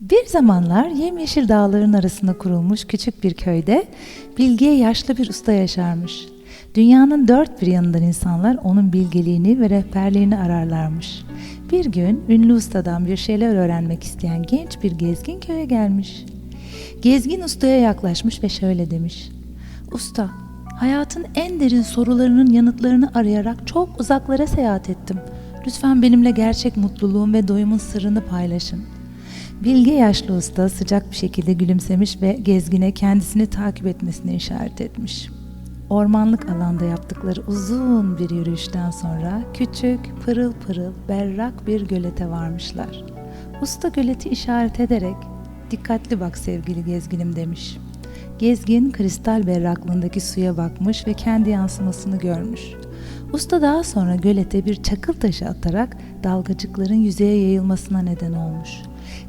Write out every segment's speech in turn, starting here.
Bir zamanlar yemyeşil dağların arasında kurulmuş küçük bir köyde bilgiye yaşlı bir usta yaşarmış. Dünyanın dört bir yanından insanlar onun bilgeliğini ve rehberliğini ararlarmış. Bir gün ünlü ustadan bir şeyler öğrenmek isteyen genç bir gezgin köye gelmiş. Gezgin ustaya yaklaşmış ve şöyle demiş. Usta, hayatın en derin sorularının yanıtlarını arayarak çok uzaklara seyahat ettim. Lütfen benimle gerçek mutluluğun ve doyumun sırrını paylaşın. Bilge yaşlı usta sıcak bir şekilde gülümsemiş ve gezgine kendisini takip etmesini işaret etmiş. Ormanlık alanda yaptıkları uzun bir yürüyüşten sonra küçük, pırıl pırıl, berrak bir gölete varmışlar. Usta göleti işaret ederek "Dikkatli bak sevgili gezginim." demiş. Gezgin kristal berraklığındaki suya bakmış ve kendi yansımasını görmüş. Usta daha sonra gölete bir çakıl taşı atarak dalgacıkların yüzeye yayılmasına neden olmuş.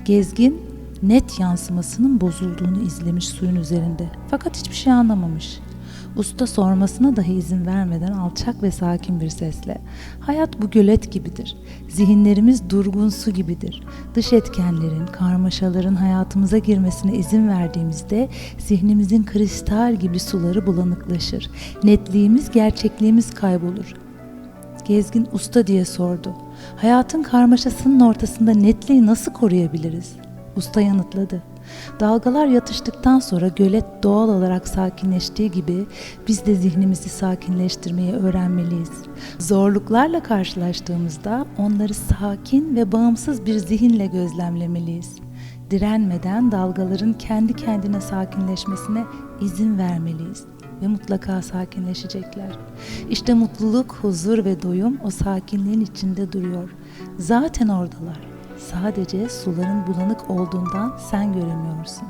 Gezgin net yansımasının bozulduğunu izlemiş suyun üzerinde fakat hiçbir şey anlamamış. Usta sormasına dahi izin vermeden alçak ve sakin bir sesle Hayat bu gölet gibidir. Zihinlerimiz durgun su gibidir. Dış etkenlerin, karmaşaların hayatımıza girmesine izin verdiğimizde zihnimizin kristal gibi suları bulanıklaşır. Netliğimiz, gerçekliğimiz kaybolur. Gezgin usta diye sordu. Hayatın karmaşasının ortasında netliği nasıl koruyabiliriz? Usta yanıtladı. Dalgalar yatıştıktan sonra gölet doğal olarak sakinleştiği gibi biz de zihnimizi sakinleştirmeyi öğrenmeliyiz. Zorluklarla karşılaştığımızda onları sakin ve bağımsız bir zihinle gözlemlemeliyiz. Direnmeden dalgaların kendi kendine sakinleşmesine izin vermeliyiz ve mutlaka sakinleşecekler. İşte mutluluk, huzur ve doyum o sakinliğin içinde duruyor. Zaten oradalar. Sadece suların bulanık olduğundan sen göremiyorsun.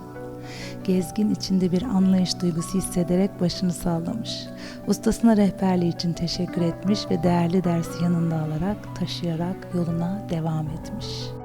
Gezgin içinde bir anlayış duygusu hissederek başını sallamış. Ustasına rehberliği için teşekkür etmiş ve değerli dersi yanında alarak, taşıyarak yoluna devam etmiş.